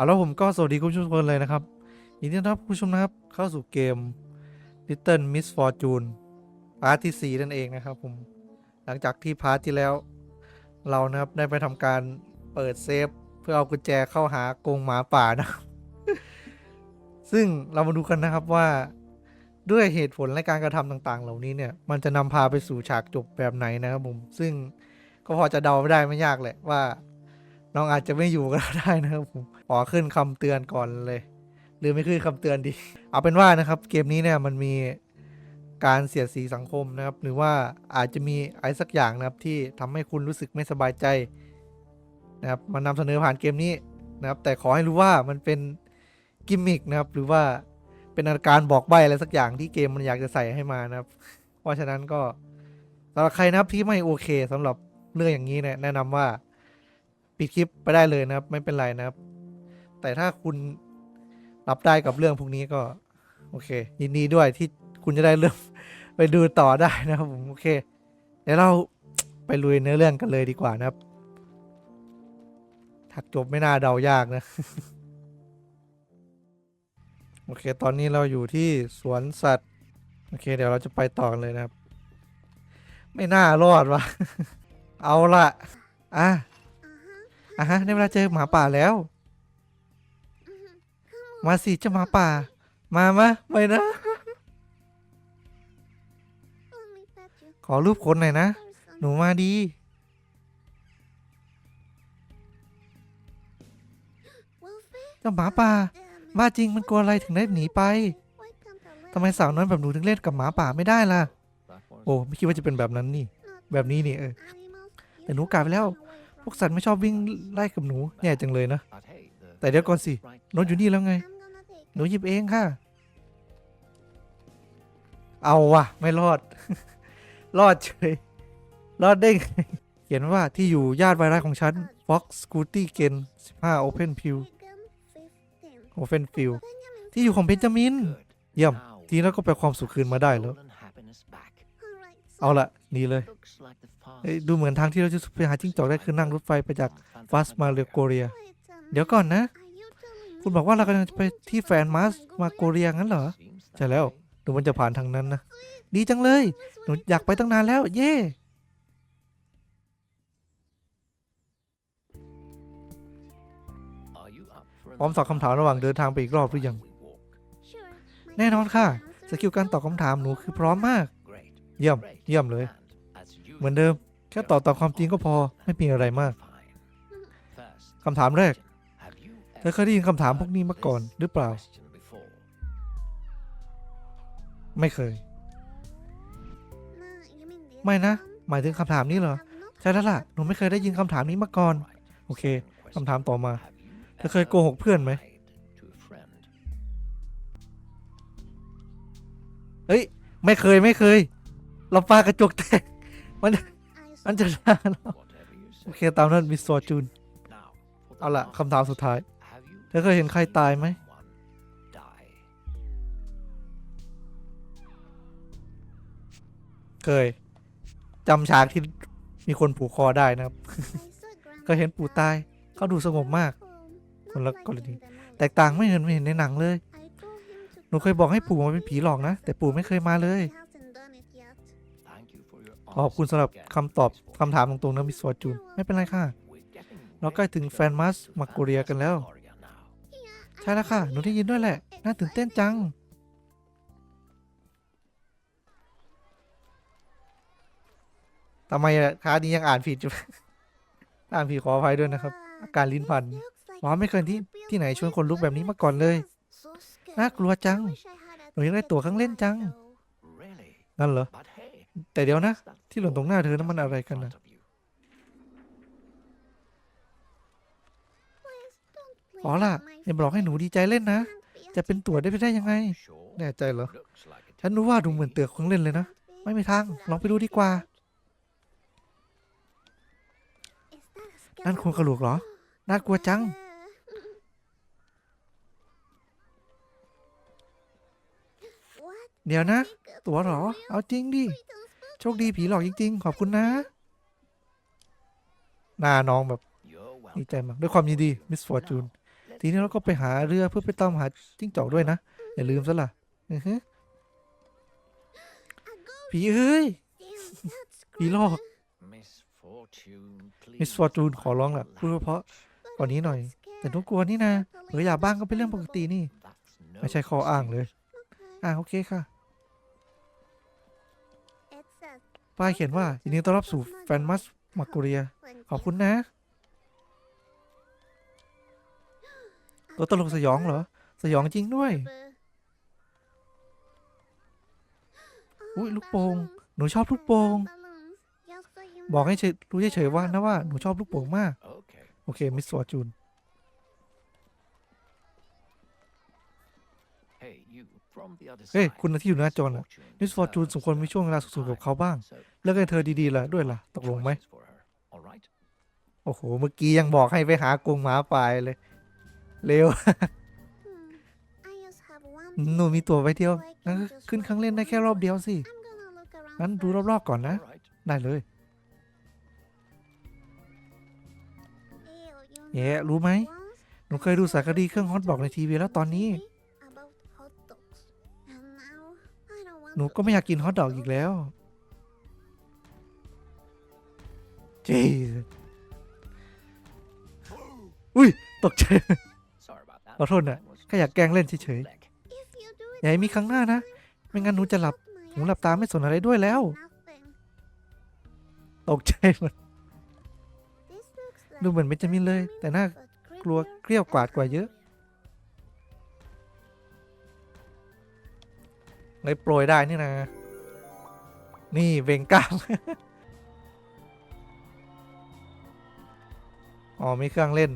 เอาแล้วผมก็สวัสดีคุณผู้ชมทุกคนเลยนะครับยินดีต้อนรับคุณผู้ชมนะครับ เข้าสู่เกม Little Miss Fortune พาร์ทที่ 4 นั่นเองนะครับผม หลังจากที่พาร์ทที่แล้ว เรานะครับได้ไปทำการเปิดเซฟ เพื่อเอากุญแจเข้าหากรงหมาป่านะ ซึ่งเรามาดูกันนะครับว่าด้วยเหตุผลและการกระทำต่าง ๆ เหล่านี้เนี่ย มันจะนำพาไปสู่ฉากจบแบบไหนนะครับผม ซึ่งก็พอจะเดาไม่ได้ไม่ยากแหละว่า น้องอาจจะไม่อยู่ก็ได้นะครับผม ขอขึ้นคำเตือนก่อนเลยหรือไม่ขึ้นคำเตือนดีเอาเป็นว่านะครับ เกมนี้เนี่ยมันมีการเสียดสีสังคมนะครับ หรือว่าอาจจะมีอะไรสักอย่างนะครับที่ทำให้คุณรู้สึกไม่สบายใจนะครับมันนำเสนอผ่านเกมนี้นะครับ แต่ขอให้รู้ว่ามันเป็นกิมมิกนะครับ หรือว่าเป็นอาการบอกใบอะไรสักอย่างที่เกมมันอยากจะใส่ให้มานะครับ เพราะฉะนั้นก็สำหรับใครนะครับที่ไม่โอเคสำหรับเรื่องอย่างนี้เนี่ยแนะนำว่าปิดคลิปไปได้เลยนะครับ ไม่เป็นไรนะครับ แต่ถ้าคุณรับได้กับเรื่องพวกนี้ก็ โอเค ยินดีด้วยที่คุณจะได้เรื่องไปดูต่อได้นะครับผมโอเค เดี๋ยวเราไปลุยเนื้อเรื่องกันเลยดีกว่านะครับถักจบไม่น่าเดายากนะ โอเค ตอนนี้เราอยู่ที่สวนสัตว์ โอเค เดี๋ยวเราจะไปต่อกันเลยนะครับ ไม่น่ารอดวะเอาละอะอะฮะได้เวลาเจอหมาป่าแล้ว มาสิเจ้าหมาป่า มามาไปนะ ขอรูปคนหน่อยนะ หนูมาดี เจ้าหมาป่าว่าจริงมันกลัวอะไรถึงได้หนีไปทำไมสาวน้อยแบบหนูถึงเล่นกับหมาป่าไม่ได้ล่ะ โอ้ไม่คิดว่าจะเป็นแบบนั้นนี่ แบบนี้นี่เออแต่หนูกลับไปแล้ว พวกสัตว์ไม่ชอบวิ่งไล่กับหนูแย่จังเลยนะ แต่เดี๋ยวก่อนสิรถอยู่นี่แล้วไง หนูหยิบเองค่ะ เอาวะไม่รอด รอดเฉย รอดได้ไงเขียนว่าที่อยู่ญาติไวรัสของฉัน Fox Scooty Gen 15 Open View Open View ที่อยู่ของเบนจามิน เยี่ยม ทีแล้วก็ไปความสุขคืนมาได้แล้ว เอาละนี่เลยเอ้ยดูเหมือนทางที่เราจะไปหาจิ้งจอกได้คือนั่งรถไฟไปจากฟาสมาเลโกเรีย เดี๋ยวก่อนนะ คุณบอกว่าเรากำลังจะไปที่แฟนมาสมาโกเรียงั้นเหรอ ใช่แล้ว หนูมันจะผ่านทางนั้นนะ ดีจังเลย หนูอยากไปตั้งนานแล้ว เย่พร้อมตอบคำถามระหว่างเดินทางไปอีกรอบหรือยัง แน่นอนค่ะ สกิลการตอบคำถามหนูคือพร้อมมาก เยี่ยม เยี่ยมเลย เหมือนเดิม แค่ตอบตามความจริงก็พอ ไม่มีอะไรมากคำถามแรก เธอเคยได้ยินคำถามพวกนี้มาก่อนหรือเปล่า ไม่เคย ไม่นะ หมายถึงคำถามนี้เหรอ ใช่แล้วล่ะ หนูไม่เคยได้ยินคำถามนี้มาก่อน โอเคคำถามต่อมา เธอเคยโกหกเพื่อนไหมเฮ้ย ไม่เคยไม่เคย เราปากระจกแตก มัน มันจะนานแล้วโอเค ตามนั้นมิสซอจูน เอาล่ะคำถามสุดท้าย เธอเคยเห็นใครตายไหม เคยจำฉากที่มีคนผูกคอได้นะครับเคยเห็นปู่ตายเขาดูสงบมาก คนละกรณีแตกต่างไม่เห็นไม่เห็นในหนังเลย หนูเคยบอกให้ปู่มาเป็นผีหลอกนะ แต่ปู่ไม่เคยมาเลย ขอบคุณสำหรับคำตอบคำถามตรงๆนะมิสฟอร์จูน ไม่เป็นไรค่ะ เราใกล้ถึงแฟนมัสมาโกเรียกันแล้ว ใช่แล้วค่ะ หนูได้ยินด้วยแหละ น่าตื่นเต้นจัง ทำไมอะค้านี้ยังอ่านผิดอยู่ อ่านผิดขออภัยด้วยนะครับ อาการลิ้นพันว้าไม่เคยที่ที่ไหนชวนคนลุกแบบนี้มาก่อนเลย น่ากลัวจัง หนูยังได้ตั๋วเครื่องเล่นจัง นั่นเหรอ แต่เดี๋ยวนะ ที่หล่นตรงหน้าเธอนั้นมันอะไรกันนะ ขอล่ะอย่าบอกให้หนูดีใจเล่นนะ จะเป็นตั๋วได้ไปได้ยังไง แน่ใจเหรอ ฉันรู้ว่าดูเหมือนเตือเครื่องเล่นเลยนะ ไม่มีทาง ลองไปดูดีกว่า นั่นโครงกระดูกเหรอ น่ากลัวจัง เดี๋ยวนะ ตั๋วเหรอ เอาจริงดิ โชคดีผีหลอกจริง ๆ ขอบคุณนะ หน้าน้องแบบดีใจมากด้วยความยินดี มิสฟอร์จูน ทีนี้เราก็ไปหาเรือเพื่อไปตามหาจิ้งจอกด้วยนะ อย่าลืมซะล่ะอือฮึผีเอ้ยผีหลอกมิสฟอร์จูนขอร้องล่ะพูดเพราะกว่านี้หน่อย แต่หนุกลัวนี่นะเอออย่าบ้างก็เป็นเรื่องปกตินี่ ไม่ใช่ข้ออ้างเลย อ่าโอเคค่ะป้ายเขียนว่ายินดีต้อนรับสู่แฟนมัสมาโกเรีย ขอบคุณนะ ตัวตลกสยองเหรอ สยองจริงด้วย อุ้ยลูกโป่งหนูชอบลูกโป่งบอกให้เฉยรู้เฉยๆว่านะว่าหนูชอบลูกโป่งมาก โอเค มิสฟอร์จูน เฮ้ย คุณที่อยู่หน้าจอน่ะมิสฟอร์จูนสมควรมีช่วงเวลาสุขๆกับเขาบ้างเลิกให้เธอดีๆล่ะด้วยล่ะ ตกลงไหม โอ้โห เมื่อกี้ยังบอกให้ไปหากรงหมาป่ายเลย เร็ว หนูมีตัวไว้เดียวงั้นก็ขึ้นเครื่องเล่นได้แค่รอบเดียวสิ งั้นดูรอบๆก่อนนะ ได้เลยแย่รู้ไหม หนูเคยดูสารคดีเครื่องฮอตบอกในทีวีแล้วตอนนี้ หนูก็ไม่อยากกินฮอทดอกอีกแล้วจีอุ้ย ตกใจ ขอโทษนะแค่อยากแกล้งเล่นเฉยๆอย่าให้มีครั้งหน้านะ ไม่งั้นหนูจะหลับหนูหลับตาไม่สนอะไรด้วยแล้ว ตกใจหมดดูเหมือนเบนจามินเลย แต่น่ากลัวเกลี้ยวกวาดกว่าเยอะเลยโปรยได้นี่นะ นี่เวงก้ามอ๋อมีเครื่องเล่น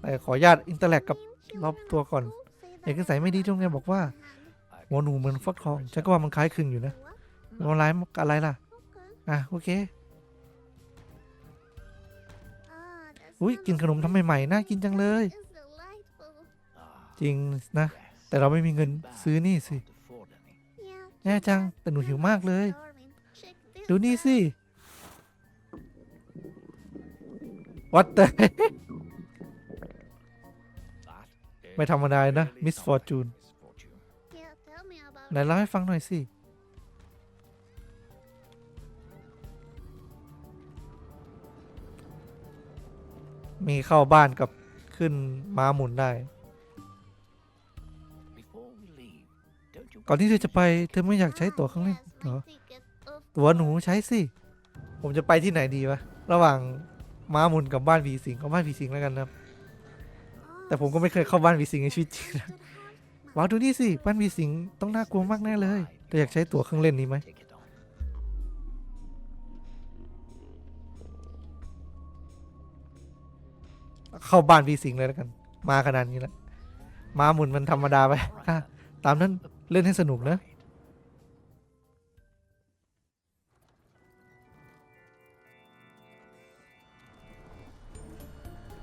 แต่ขออนุญาตอินเตอร์แลกกับ รอบตัวก่อนเอกสารไม่ดีตรงนี้บอกว่าหัวหนูเหมือนฟักทองฉันก็ว่ามันคล้ายคลึงอยู่นะมันร้ายอะไรล่ะ อะ โอเค อุ้ยกินขนมทำใหม่ๆน่ากินจังเลย จริงนะ แต่เราไม่มีเงินซื้อนี่สิแย่จัง แต่หนูหิวมากเลย ดูนี่สิวัดแต่ ไม่ธรรมดานะ มิสฟอร์จูนไหนเล่าให้ฟังหน่อยสิ มีเข้าบ้านกับขึ้นม้าหมุนได้ก่อนที่เธอจะไป เธอไม่อยากใช้ตั๋วเครื่องเล่นเหรอตั๋วหนูใช้สิ ผมจะไปที่ไหนดีวะ ระหว่างม้าหมุนกับบ้านผีสิง เอาบ้านผีสิงแล้วกันนะครับ แต่ผมก็ไม่เคยเข้าบ้านผีสิงในชีวิตจริงนะว้าวดูนี่สิบ้านผีสิงต้องน่ากลัวมากแน่เลยเธออยากใช้ตั๋วเครื่องเล่นนี้ไหมเข้าบ้านผีสิงเลยแล้วกัน มาขนาดนี้แล้วมาหมุนมันธรรมดาไปอะตามนั้นเล่นให้สนุกนะ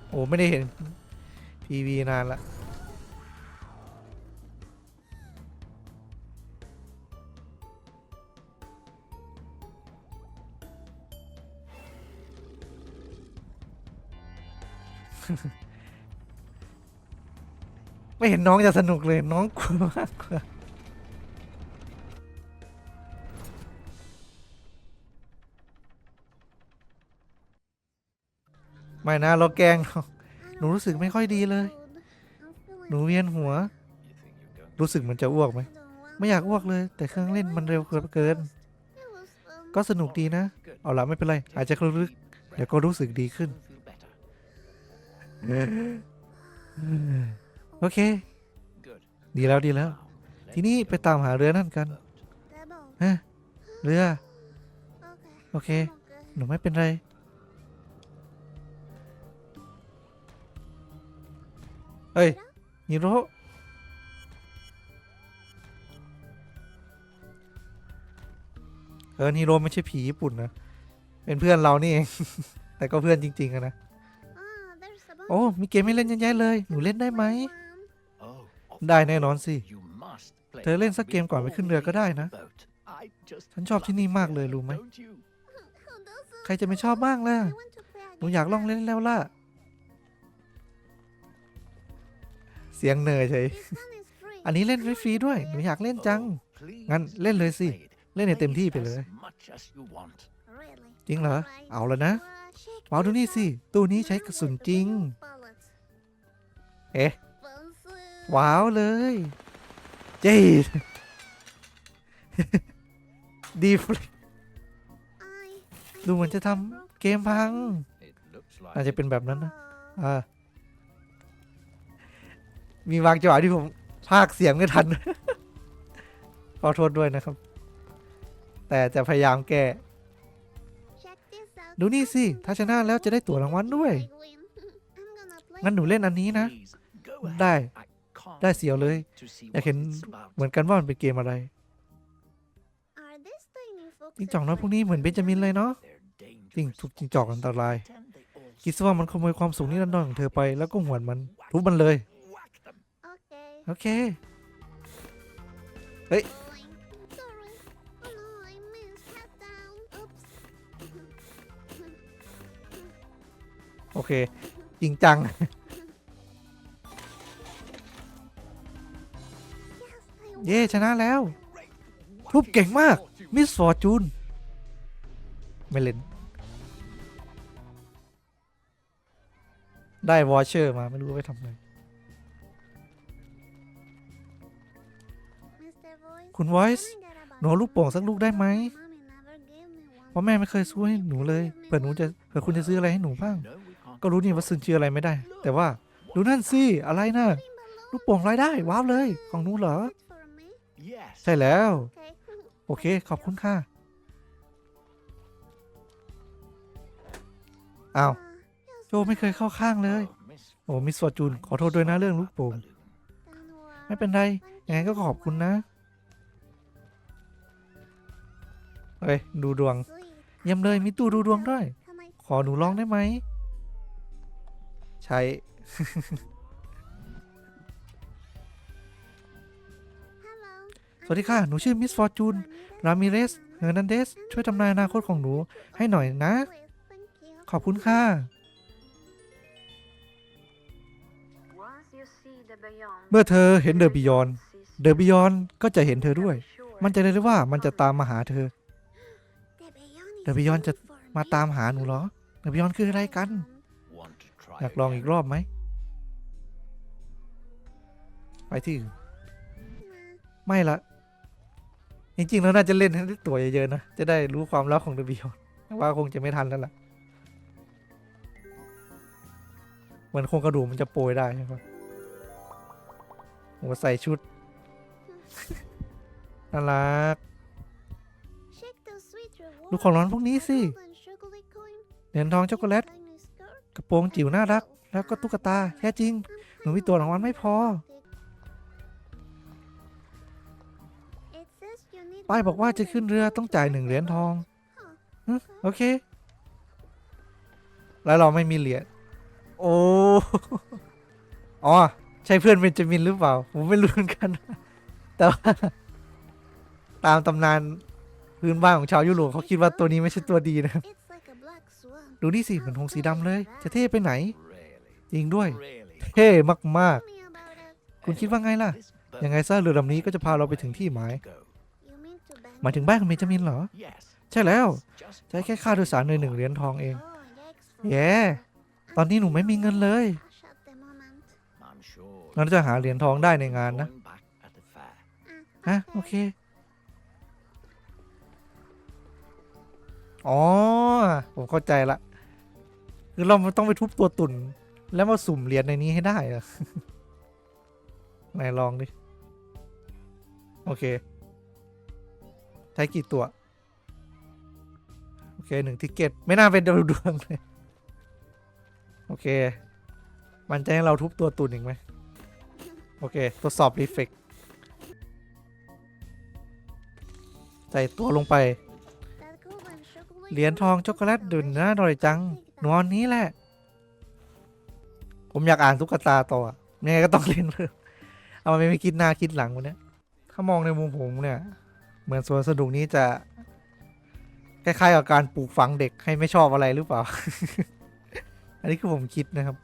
โอ้ไม่ได้เห็น พีวีนานละไม่เห็นน้องจะสนุกเลย น้องกลัวมากกว่าไม่นะเราแกล้งน้อง หนูรู้สึกไม่ค่อยดีเลย หนูเวียนหัว รู้สึกเหมือนจะอ้วกไหม ไม่อยากอ้วกเลย แต่เครื่องเล่นมันเร็วเกินเกินก็สนุกดีนะ เอาละไม่เป็นไร อาจจะลึกๆเดี๋ยวก็รู้สึกดีขึ้น โอเค ดีแล้วดีแล้ว ทีนี้ไปตามหาเรือนั่นกันฮะเรือ โอเค หนูไม่เป็นไร เฮ้ยนิโรเออนิโรไม่ใช่ผีญี่ปุ่นนะ เป็นเพื่อนเรานี่เอง แต่ก็เพื่อนจริงๆอะนะ โอ้ มีเกมให้เล่นเยอะแยะเลย หนูเล่นได้ไหม ได้แน่นอนสิ เธอเล่นสักเกมก่อนไปขึ้นเรือก็ได้นะ ฉันชอบที่นี่มากเลยรู้ไหม ใครจะไม่ชอบบ้างล่ะ หนูอยากลองเล่นแล้วล่ะ สียงเหนื่อยเฉย This one is free. อันนี้เล่นฟรีๆด้วย หนูอยากเล่นจัง งั้นเล่นเลยสิ เล่นให้เต็มที่ไปเลย Really? จริงเหรอ Alright. เอาแล้วนะ Uh, check ว้าวดู this นี่ out. สิ ตู้นี้ใช้กระสุนจริง Bullets. เอ๊ะ Fancy. ว้าวเลย เจ๊ดีฟลิ I- I ดูเหมือนจะทำ think I broke เกมพังน่าน่าจะจะเป็เป็นนแบบนั้น the- นะ อ่า มีบางจังหวะที่ผมพากเสียงไม่ทัน ขอโทษด้วยนะครับ แต่จะพยายามแก้ ดูนี่สิถ้าชนะแล้วจะได้ตั๋วรางวัลด้วยงั้นหนูเล่นอันนี้นะได้ได้เสียวเลย อยากเห็น เหมือนกันว่ามันเป็นเกมอะไร Are these tiny foxes จิงจอกน้อยพวกนี้เหมือนเบนจามินเลยเนาะจริงทุกจิงจอกอันตราย คิดซะว่ามันขโมยความสุขนิดหน่อยของเธอไปแล้วก็หวนมันทุบมันเลย โอเค Boing. Sorry. Oh no, I missed. Head down. Oops. โอเค จริงจัง Yes, I เย่ชนะแล้ว ทุบเก่งมาก มิสฟอร์จูน ไม่เล่น ได้วอชเชอร์มา ไม่รู้ว่าไปทำอะไร คุณไวอยซ์หนูลูกโป่งสักลูกได้ไหมเพราะแม่ไม่เคยซื้อให้หนูเลยเผื่อหนูจะเผื่อคุณจะซื้ออะไรให้หนูบ้าง ก็รู้นี่ว่าซื้อชื่ออะไรไม่ได้ แต่ว่าดูนั่นสิอะไรนะลูกโป่งลอยได้ว้าวเลยของหนูเหรอ ใช่แล้ว โอเคขอบคุณค่ะอ้าวโจไม่เคยเข้าข้างเลย โอ้มิสฟอร์จูนขอโทษด้วยนะเรื่องลูกโป่งไม่เป็นไรยังไงก็ขอบคุณนะ เฮ้ยดูดวง Sweet. เยี่ยมเลยมีตู้ดูดวงด้วย Can I ขอหนูลองได้ไหม ใช้ Hello. สวัสดีค่ะ หนูชื่อมิสฟอร์จูน รามิเรส เฮอร์นันเดส ช่วยทำนายอนาคตของหนูให้หน่อยนะ Please, thank you. ขอบคุณค่ะ เมื่อเธอเห็นเดอะบิยอน เดอะบิยอนก็จะเห็นเธอด้วย มันใจะเลยว่ามันจะตามมาหาเธอ The The beyond is beyond looking จะมาตามหาหนูเหรอเดบิยอนคืออะไรกัน อยากลองอีกรอบไหม ไปที่อื่นไม่ละจริงๆแล้วน่าจะเล่นให้ได้ตัวเยอะๆนะ จะได้รู้ความลับของเดบิยอนว่าคงจะไม่ทันแล้วล่ะเหมือนโครงกระดูกมันจะโปรยได้ใช่ปะหัวใส่ชุดน่ารัก ดูของร้อนพวกนี้สิเหรียญทองช็อกโกแลตกระโปรงจิ๋วน่ารัก แล้วก็ตุ๊กตาแค่จริง หนูมีตัวรางวัลไม่พอป้ายบอกว่าจะขึ้นเรือต้องจ่ายหนึ่งเหรียญทองโอเค แล้วเราไม่มีเหรียญโอ้อ๋อใช่เพื่อนเบนจามินหรือเปล่า ผมไม่รู้เหมือนกัน แต่ว่าตามตำนาน พื้นบ้านของชาวยุโรปเขาคิดว่าตัวนี้ไม่ใช่ตัวดีนะครับ It's like a black swan. ดูนี่สิเหมือนหงส์สีดำเลย จะเท่ไปไหน จริงด้วย Really? เท่มาก Tell me about it. ๆคุณคิดว่าไงล่ะ ยังไงซะเรือลำนี้ก็จะพาเราไปถึงที่หมาย You mean to bang หมายถึงบ้านของเบนจามินเหรอ ใช่แล้วใช้แค่ค่าโดยสารเลยหนึ่งเหรียญทองเอง Oh, yikes for แย่ you. ตอนนี้หนูไม่มีเงินเลย Cash at the moment. เราจะหาเหรียญทองได้ในงานนะ Ah, ฮะโอเค อ๋อ ผมเข้าใจละ คือเราต้องไปทุบตัวตุ่น แล้วมาสุ่มเหรียญในนี้ให้ได้เหรอะไหนลองดิ โอเค ใช้กี่ตัว โอเคหนึ่งทิกเก็ต ไม่น่าเป็นดาวดวงเลย โอเค มันจะให้เราทุบตัวตุ่นอีกไหม โอเค ทดสอบรีเฟกใส่ตัวลงไป เหรียญทองช็อกโกแลตดุนน่าอร่อยจัง นอนนี้แหละ ผมอยากอ่านตุ๊กตาต่อยังไงก็ต้องเรียนเพิ่มเอามาไม่คิดหน้าคิดหลังวันนี้ถ้ามองในมุมผมเนี่ย เหมือนสวนสนุกนี้จะ คล้ายๆกับการปลูกฝังเด็กให้ไม่ชอบอะไรหรือเปล่า อันนี้คือผมคิดนะครับ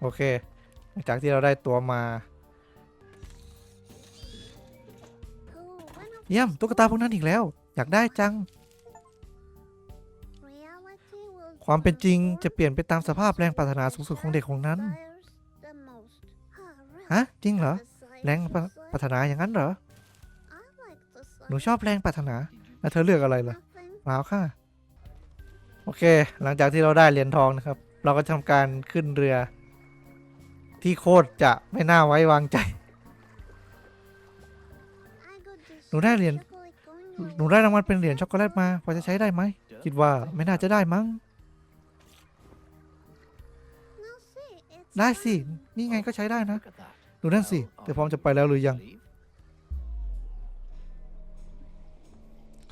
โอเคจากที่เราได้ตัวมา เยี่ยมตุ๊กตาพวกนั้นอีกแล้ว อยากได้จัง ความเป็นจริงจะเปลี่ยนไปตามสภาพแรงปรารถนาสูงสุดของเด็กของนั้น ฮะ จริงเหรอ แรงปรารถนาอย่างนั้นเหรอ หนูชอบแรงปรารถนา แล้วเธอเลือกอะไรล่ะเปล่าค่ะ โอเค หลังจากที่เราได้เหรียญทองนะครับ เราก็ทำการขึ้นเรือ ที่โคตรจะไม่น่าไว้วางใจ หนูได้เหรียญ หนูได้รางวัลเป็นเหรียญช็อกโกแลตมา พอจะใช้ได้ไหม คิดว่าไม่น่าจะได้มั้ง ได้สิ fine. นี่ไงก็ใช้ได้นะ Look at that. ดูนั่นสิ Well, แต่พร้อมจะไปแล้วหรือยัง leave?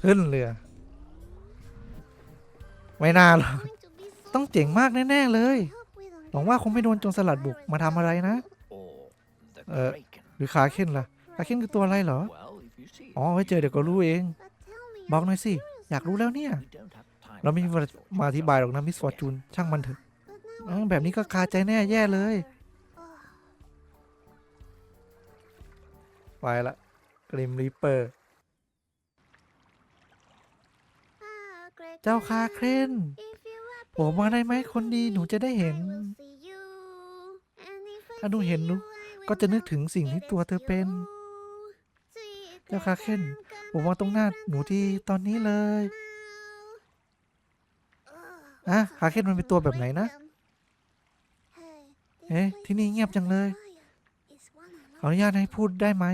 ขึ้นเรือ ไม่น่าหรอก Going to be so ต้องเจ๋งมากแน่ ๆ เลย I hope we don't หวัง get ว่าคงไม่โดนโจรสลัดบุกมาทำอะไรนะ Or the Uh, kraken? หรือขาเค้นล่ะ ขาเค้นคือตัวอะไรเหรอ Well, if you see อ๋อไว้เจอเดี๋ยวก็รู้เอง But tell me, บอก I'm หน่อยสิ curious อยากรู้ now. แล้วเนี่ย we don't have time เราไม่มี for เวลา that sort of มาอธิบายหรอกนะมิสฟอร์จูนช่างมันเถอะ But now เออ I'm แบบนี้ก็คาใจแน่แย่เลยไปละกริมรีเปอร์ เจ้าคาเครนโผมมาได้ไหมคนดีหนูจะได้เห็น ถ้าหนูเห็นหนูก็จะนึกถึงสิ่งที่ตัวเธอเป็น เจ้าคาเคนผมมาตรงหน้าหนูที่ตอนนี้เลย อะคาเคนมันเป็นตัวแบบไหนนะ เอ๊ะ ที่นี่เงียบจังเลย ขออนุญาตให้พูดได้ไหม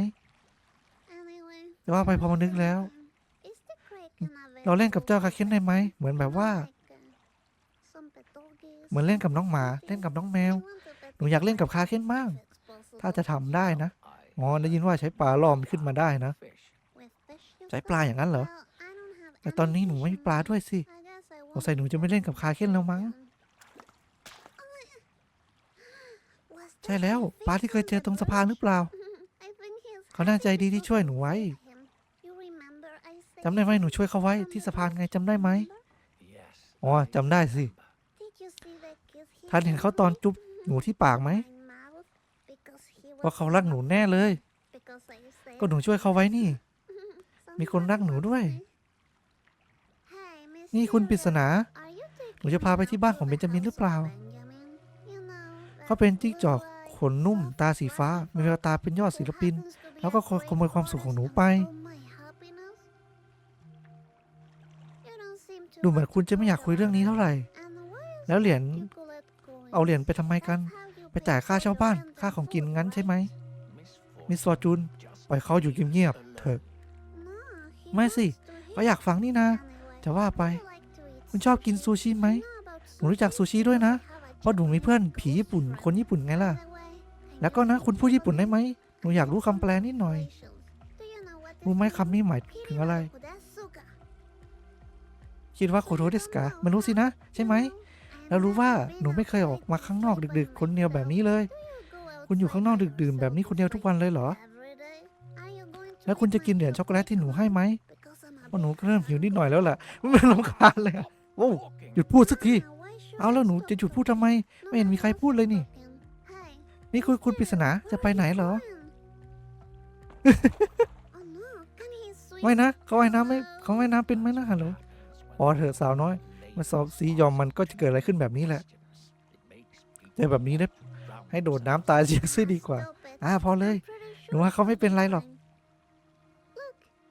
แต่ว่าไปพอมานึกแล้ว เราเล่นกับเจ้าคาเคนได้ไหม เหมือนแบบว่า เหมือนเล่นกับน้องหมา เล่นกับน้องแมว หนูอยากเล่นกับคาเคนบ้าง ถ้าจะทำได้นะอ๋อได้ยินว่าใช้ปลาล่อมขึ้นมาได้นะ ใช้ปลาอย่างนั้นเหรอ แต่ตอนนี้หนูไม่มีปลาด้วยสิสงสัยหนูจะไม่เล่นกับคาเคนแล้วมั้ง ใช่แล้วปลาที่เคยเจอตรงสะพานหรือเปล่า เขาน่าใจดีที่ช่วยหนูไว้จำได้ไหมหนูช่วยเขาไว้ที่สะพานไงจำได้ไหมอ๋อจำได้สิท่านเห็นเขาตอนจุ๊บหนูที่ปากไหมว่าเขารักหนูแน่เลย ก็หนูช่วยเขาไว้นี่ มีคนรักหนูด้วย นี่คุณปริศนา หนูจะพาไปที่บ้านของเบนจามินหรือเปล่า เขาเป็นจิ้งจอก ขนนุ่มตาสีฟ้า มีแววตาเป็นยอดศิลปิน แล้วก็ขโมยความสุขของหนูไป ดูเหมือนคุณจะไม่อยากคุยเรื่องนี้เท่าไหร่ แล้วเหรียญเอาเหรียญไปทำไมกัน ไปจ่ายค่าเช่าบ้านค่าของกินงั้นใช่ไหมมิสฟอจูนปล่อยเขาอยู่เงียบๆเถอะ ไม่สิเขาอยากฟังนี่นะจะว่าไป คุณชอบกินซูชิไหมหนูรู้จักซูชิด้วยนะเพราะหนูมีเพื่อนผีญี่ปุ่น คนญี่ปุ่นไงล่ะ แล้วก็นะคุณพูดญี่ปุ่นได้ไหมหนูอยากรู้คำแปลนิดหน่อย รู้ไหมคำนี้หมายถึงอะไร คิดว่าโคโทเดสกาไม่รู้สินะ ใช่ไหม แล้วรู้ว่าหนูไม่เคยออกมาข้างนอกดึก ๆ คนเดียวแบบนี้เลย คุณอยู่ข้างนอกดึกดื่นแบบนี้คนเดียวทุกวันเลยเหรอ แล้วคุณจะกินเหรียญช็อกโกแลตที่หนูให้ไหมเพราะหนูเริ่มหิวนิดหน่อยแล้วแหละไม่รำคาญเลยโอ้หยุดพูดสักที เอาแล้วหนูจะหยุดพูดทำไม ไม่เห็นมีใครพูดเลยนี่ นี่คุณคุณปริศนาจะไปไหนเหรอว่ายนะเขาว่ายน้ำไม่เขาว่ายน้ำเป็นไหมนะฮัลโหลอ๋อเถอะสาวน้อยมาสอบสียอมมันก็จะเกิดอะไรขึ้นแบบนี้แหละเจอแบบนี้ได้ให้โดดน้ำตายเสียซะดีกว่า อ่าพอเลยหนูว่าเขาไม่เป็นไรหรอก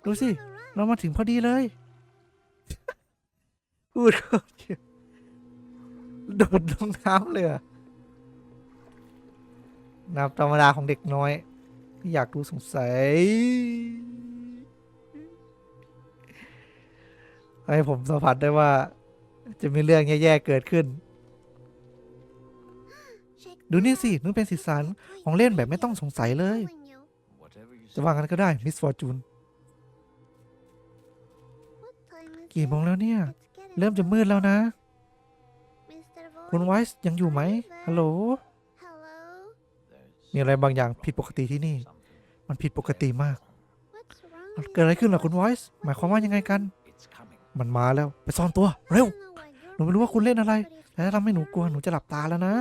ดูสิ เรามาถึงพอดีเลยพูดก็เชี่ยโดดลงน้ำเลยอะ น้ำธรรมดาของเด็กน้อยที่อยากรู้สงสัยให้ผมสัมผัสได้ว่า จะมีเรื่องแย่ๆเกิดขึ้น ดูนี่สินึกเป็นสีสันของเล่นแบบไม่ต้องสงสัยเลย จะว่างั้นก็ได้ มิสฟอร์จูน กี่โมงแล้วเนี่ย เริ่มจะมืดแล้วนะ คุณไวส์ยังอยู่ไหมฮัลโหล มีอะไรบางอย่างผิดปกติที่นี่ มันผิดปกติมาก เกิดอะไรขึ้นล่ะคุณไวส์หมายความว่ายังไงกัน มันมาแล้ว ไปซ่อนตัว เร็ว หนูไม่รู้ว่าคุณเล่นอะไร แต่ถ้าทำให้หนูกลัว หนูจะหลับตาแล้วนะ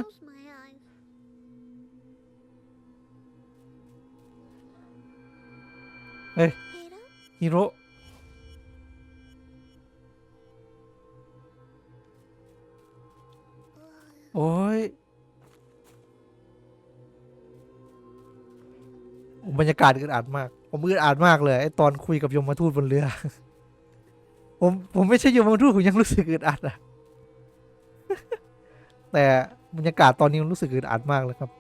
เฮ้ยฮิโร่โอ้ย บรรยากาศอึดอัดมาก ผมอึดอัดมากเลยไอตอนคุยกับยมทูตบนเรือ ผมผมไม่ใช่ยมทูตผมยังรู้สึกอึดอัดอะแต่บรรยากาศตอนนี้มันรู้สึกอึดอัดมากเลยครับ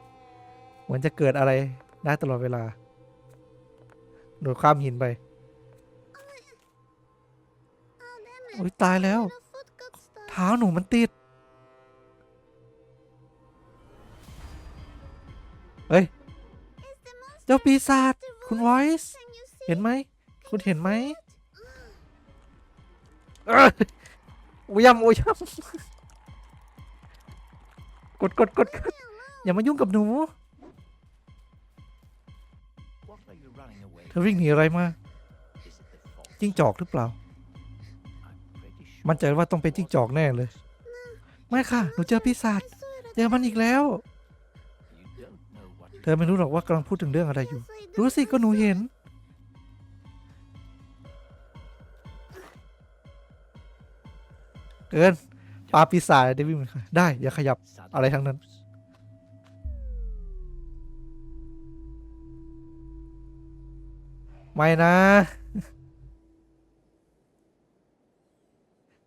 เหมือนจะเกิดอะไรได้ตลอดเวลา โดดข้ามหินไป Oh, damn it. โอ้ยตายแล้ว เท้าหนูมันติด เฮ้ย เจ้าปีศาจ the คุณ voice. วอยซ์ Can you see? เห็นไหม คุณเห็นไหม it? เอ้ยโอ้ยำโอ้ยำกดกดกดกด Leave me alone. อย่ามายุ่งกับหนู What are you running away เธอวิ่งหนีอะไรมา Is it the fox? จิ้งจอกหรือเปล่า I'm pretty sure มั่นใจว่าต้องเป็นจิ้งจอกแน่เลย ไม่ค่ะ หนูเจอปีศาจ I saw it เจอมันอีกแล้ว เธอไม่รู้หรอกว่ากำลังพูดถึงเรื่องอะไรอยู่ รู้สิก็หนูเห็น เกินปลาปีศาจเดวิดมันค่ะได้ อย่าขยับอะไรทั้งนั้น ไม่นะ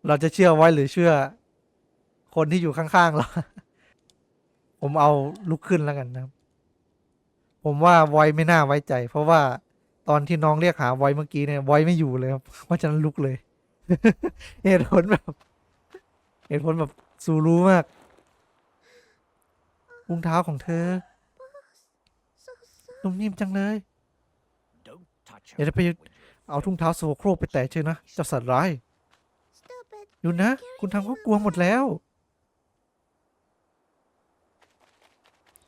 เราจะเชื่อไว้หรือเชื่อ คนที่อยู่ข้างๆเรา ผมเอาลุกขึ้นแล้วกันนะครับ ผมว่าไวไม่น่าไว้ใจ เพราะว่าตอนที่น้องเรียกหาไวเมื่อกี้เนี่ยไวไม่อยู่เลยครับเพราะฉะนั้นลุกเลย เหตุผลแบบเหตุผลแบบสูรู้มากรองเท้าของเธอนุ่มนิ่มจังเลย อย่าได้ไปเอาทุ่งเท้าโสโครกไปแตะเชยนะเจ้าสัตว์ร้าย stop it. หยุดนะ คุณทำเขากลัวหมดแล้ว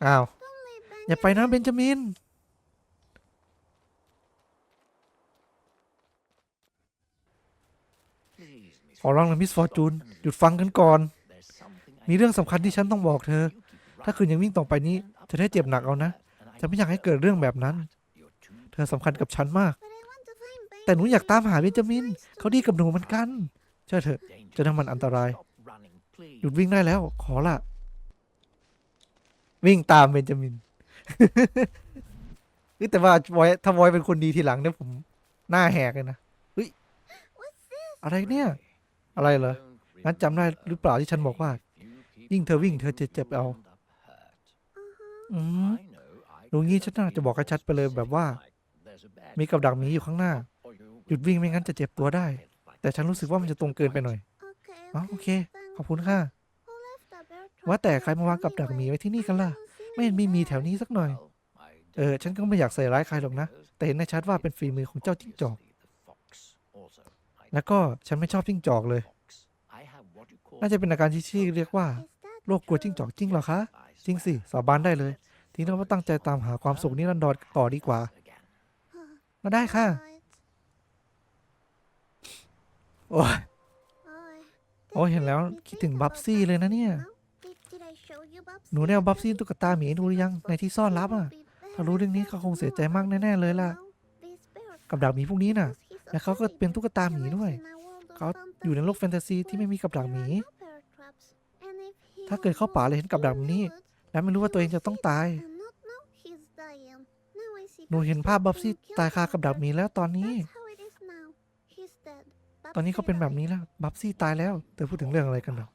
อ้าว อย่าไปนะเบนจามิน ขอร้องนะมิสฟอร์จูน หยุดฟังกันก่อน มีเรื่องสำคัญที่ฉันต้องบอกเธอ ถ้าคืนยังวิ่งต่อไปนี้ running จะได้เจ็บหนักเอานะ and I จะไม่อยากให้เกิดเรื่องแบบนั้น เธอสำคัญกับฉันมาก แต่หนูอยากตามหาเบนจามิน เขาดีกับหนูเหมือนกัน เชื่อเถอะ จะทำมันอันตราย หยุดวิ่งได้แล้ว ขอละ วิ่งตามเบนจามิน เฮ้ยแต่ว่าบอยถ้าบอยเป็นคนดีทีหลังเนี่ยผมหน้าแหกเลยนะ What's this? อะไรเนี่ย อะไรเหรองั้นจำได้หรือเปล่าที่ฉันบอกว่า ยิ่งเธอวิ่งเธอจะเจ็บเอา Uh-huh. อืมรู้งี้ฉันน่าจะบอกให้ชัดไปเลยแบบว่า มีกับดักหมีอยู่ข้างหน้า หยุดวิ่งไม่งั้นจะเจ็บตัวได้ แต่ฉันรู้สึกว่ามันจะตรงเกินไปหน่อย Okay, อ๋อ okay, โอเค thanks. ขอบคุณค่ะ Who left the bear trap ว่าแต่ใคร there มาวางกับดักหมีไว้ที่นี่กันล่ะ I haven't seen ไม่เห็นมี any หมี bear. แถวนี้สักหน่อย เออ ฉันก็ไม่อยากใส่ร้ายใครหรอกนะ แต่เห็นได้ชัดว่าเป็นฝีมือของเจ้าจิ้งจอก แล้วก็ฉันไม่ชอบจิ้งจอกเลย น่าจะเป็นอาการที่ชื่อเรียกว่า Is that โรคกลัวจิ้งจอกจริงเหรอคะ จริงสิ สาบานได้เลย ทีนี้เราตั้งใจตามหาความสุขนิรันดรต่อดีกว่า Huh. มาได้ค่ะ Right. โอ้ย Oi. โอ้ยเห็นแล้วคิดถึงบับซี่เลยนะเนี่ย หนูได้เอาบับซี่ตุ๊กตาหมีให้ดูหรือยังในที่ซ่อนลับอะ ถ้ารู้เรื่องนี้เขาคงเสียใจมากแน่ๆเลยล่ะ กับดักหมีพวกนี้น่ะ และเขาก็เป็นตุ๊กตาหมีด้วย เขาอยู่ในโลกแฟนตาซีที่ไม่มีกับดักหมี ถ้าเกิดเข้าป่าเลยเห็นกับดักนี้ และไม่รู้ว่าตัวเองจะต้องตาย หนูเห็นภาพบับซี่ตายคากับดักหมีแล้วตอนนี้ ตอนนี้เขาเป็นแบบนี้แล้ว บับซี่ตายแล้ว เธอพูดถึงเรื่องอะไรกันเหรอ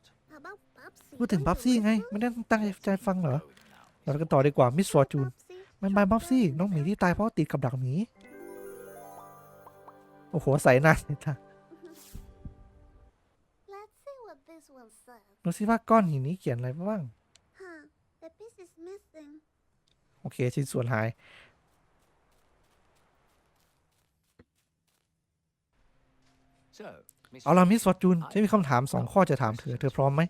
พูดถึงบับซี่ไง ไม่ได้ตั้งใจฟังเหรอ เรากันต่อดีกว่า มิสฟอร์จูน มันบายบับซี่ น้องหมีที่ตายเพราะติดกับดักหมี โอ้โห ใส่หน้าใส่ตา Let's see what this one says. ดูสิว่าก้อนหินนี้เขียนอะไรบ้าง Huh, the piece is missing. โอเค ชิ้นส่วนหาย เอาละมิสฟอร์จูนฉันมีคำถามสองข้อจะถามเธอ เธอพร้อมไหม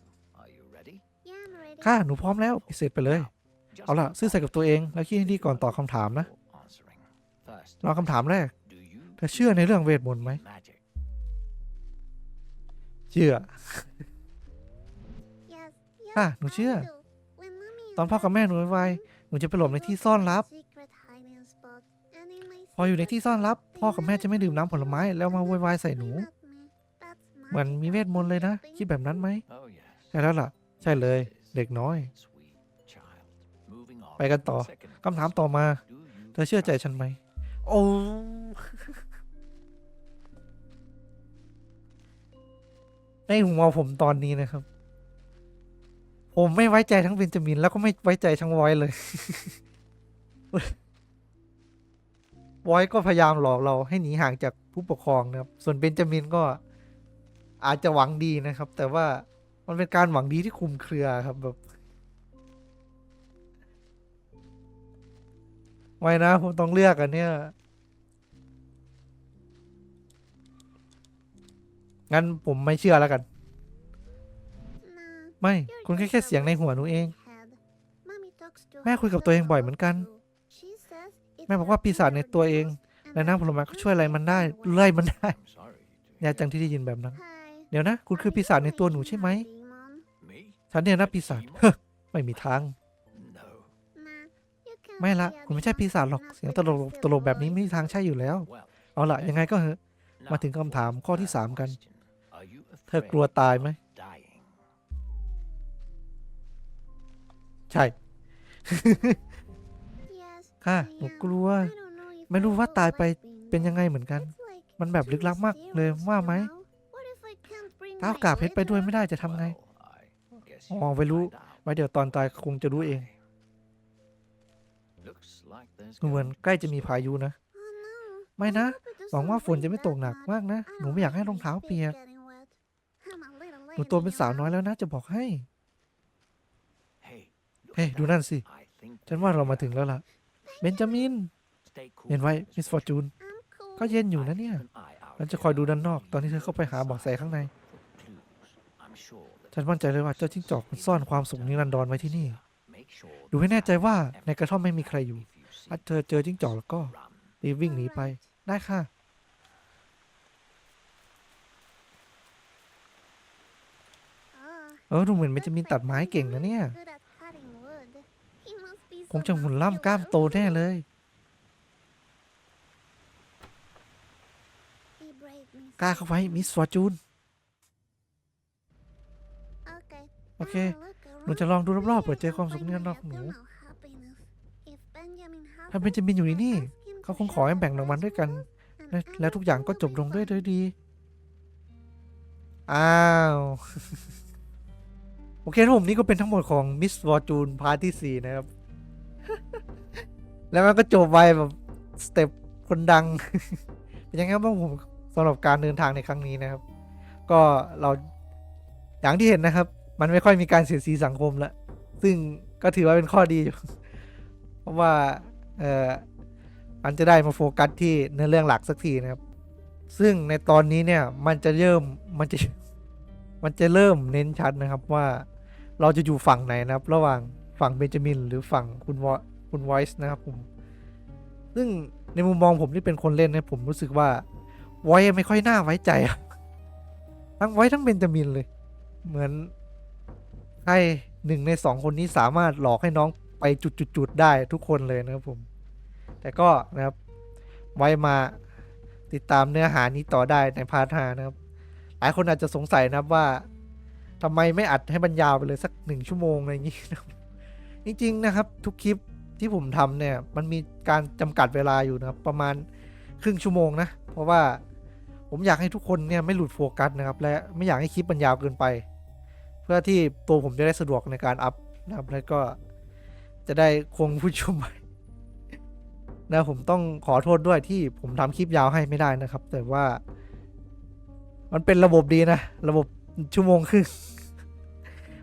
Yeah, I'm ready. ค่ะหนูพร้อมแล้วพิเศษไปเลย เอาล่ะ ซื่อสัตย์กับตัวเองแล้วคิดให้ดีก่อนตอบคำถามนะเราคำถามแรก เธอเชื่อในเรื่องเวทมนต์ไหม เชื่อ Yes, yes, ค่ะ หนูเชื่อ I do. When mommy ตอนพ่อกับแม่หนูไวๆหนูจะไปหลบในที่ซ่อนลับ secret hiding spot, and in my พออยู่ในที่ซ่อนลับ พ่อกับแม่จะไม่ดื่มน้ำผลไม้ แล้วมาโวยวายใส่หนู เหมือนมีเวทมนต์เลยนะ คิดแบบนั้นไหม Oh yes. ใช่แล้วล่ะ ใช่เลย เด็กน้อย Sweet child. Moving on. ไปกันต่อ Second คำถามต่อมา Do you เธอเชื่อใจฉันไหม โอ้ในหัวผมตอนนี้นะครับ ผมไม่ไว้ใจทั้งเบนจามิน แล้วก็ไม่ไว้ใจทั้งวอยเลยวอยก็พยายามหลอกเราให้หนีห่างจากผู้ปกครองนะครับ ส่วนเบนจามินก็อาจจะหวังดีนะครับ แต่ว่า มันเป็นการหวังดีที่คลุมเครือครับแบบไม่นะ ผมต้องเลือกอันเนี้ยงั้นผมไม่เชื่อแล้วกัน ไม่ คุณแค่แค่เสียงในหัวหนูเอง แม่คุยกับตัวเองบ่อยเหมือนกัน แม่บอกว่าปีศาจในตัวเอง และน้ำผลไม้ก็ช่วยอะไรมันได้ไล่มันได้ I'm sorry to แย่จังที่ได้ยินแบบนั้นเดี๋ยวนะ คุณคือปีศาจในตัวหนูใช่ไหม ฉันเนี่ยนะปีศาจไม่มีทาง ไม่ละ คุณไม่ใช่ปีศาจหรอก เสียงตลกตลกแบบนี้ไม่มีทางใช่อยู่แล้ว เอาล่ะยังไงก็เหอะ มาถึงคำถามข้อที่สามกัน เธอกลัวตายไหม ใช่ ค่ะ หนูกลัว ไม่รู้ว่าตายไปเป็นยังไงเหมือนกัน มันแบบลึกลับมากเลยว่าไหม้าเอากาบเพชรไปด้วยไม่ได้จะทำไง Well, I guess อ๋อไปรู้ ไว้เดี๋ยวตอนตายคงจะรู้เอง เหมือนใกล้จะมีพายุนะ ไม่นะ หวังว่าฝนจะไม่ตกหนักมากนะ หนูไม่อยากให้รองเท้าเปียก หนูโตเป็นสาวน้อยแล้วนะ จะบอกให้ เฮ้ดูนั่นสิ ฉันว่าเรามาถึงแล้วล่ะ เบนจามิน เห็นไว้ มิสฟอร์จูน ก็เย็นอยู่นะเนี่ยฉันจะคอยดูด้านนอก ตอนที่เธอเข้าไปหาบาะแสข้างใน ฉันมั่นใจเลยว่าเจ้าจิ้งจอกมันซ่อนความสุขนิรันดรไว้ที่นี่ make sure ดูให้แน่ใจว่าในกระท่อมไม่มีใครอยู่ if you see ถ้าเธอเจอจิ้งจอกแล้วก็ run. รีบวิ่งหนีไป ได้ค่ะ เออดูเหมือนเบนจามินตัดไม้เก่งนะเนี่ย คงจะหุ่นล่ำกล้ามโตแน่เลย กล้าเข้าไว้มิสฟอร์จูน โอเค หนูจะลองดูรอบๆเผื่อเจอความสุขเนี่ยนอกหนู ถ้าเบนจามินอยู่ที่นี่ เขาคงขอให้แบ่งรางวัลด้วยกันและแล้วทุกอย่างก็จบลงด้วยด้วยดี อ้าว โอเคครับผมนี่ก็เป็นทั้งหมดของมิสฟอร์จูนพาร์ทที่ 4 นะครับ แล้วมันก็จบไปแบบสเต็ปคนดัง เป็นยังไงบ้างผมสำหรับการเดินทางในครั้งนี้นะครับ ก็เราอย่างที่เห็นนะครับ มันไม่ค่อยมีการเสียดสีสังคมละ ซึ่งก็ถือว่าเป็นข้อดีอยู่ เพราะว่าเออมันจะได้มาโฟกัสที่เนื้อเรื่องหลักสักทีนะครับ ซึ่งในตอนนี้เนี่ยมันจะเริ่มมันจะมันจะเริ่มเน้นชัดนะครับว่าเราจะอยู่ฝั่งไหนนะครับ ระหว่างฝั่งเบนจามิน หรือฝั่งคุณวอคุณไวส์นะครับผม ซึ่งในมุมมองผมที่เป็นคนเล่นเนี่ยผมรู้สึกว่าไวท์ไม่ค่อยน่าไว้ใจอะทั้งไวท์ทั้งเบนจามินเลย เหมือน ให้หนึ่งในสองคนนี้สามารถหลอกให้น้องไปจุดๆได้ทุกคนเลยนะครับผม แต่ก็นะครับไว้มาติดตามเนื้อหานี้ต่อได้ในพาร์ทหานะครับหลายคนอาจจะสงสัยนะครับว่าทำไมไม่อัดให้มันยาวไปเลยสักหนึ่งชั่วโมงอะไรอย่างนี้นะจริงๆนะครับ ทุกคลิปที่ผมทำเนี่ยมันมีการจำกัดเวลาอยู่นะครับ ประมาณครึ่งชั่วโมงนะ เพราะว่าผมอยากให้ทุกคนเนี่ยไม่หลุดโฟกัสนะครับ และไม่อยากให้คลิปมันยาวเกินไป เพื่อที่ตัวผมจะได้สะดวกในการอัพนะครับแล้วก็จะได้คงผู้ชมไว้นะผมต้องขอโทษด้วยที่ผมทำคลิปยาวให้ไม่ได้นะครับ แต่ว่า มันเป็นระบบดีนะ ระบบชั่วโมงครึ่ง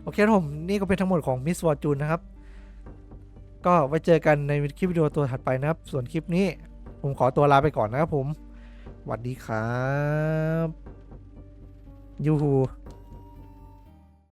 โอเคครับผมนี่ก็เป็นทั้งหมดของ Miss Fortune นะครับ ก็ไว้เจอกันในคลิปวิดีโอตัวถัดไปนะครับ ส่วนคลิปนี้ ผมขอตัวลาไปก่อนนะครับผมสวัสดีครับยูฮู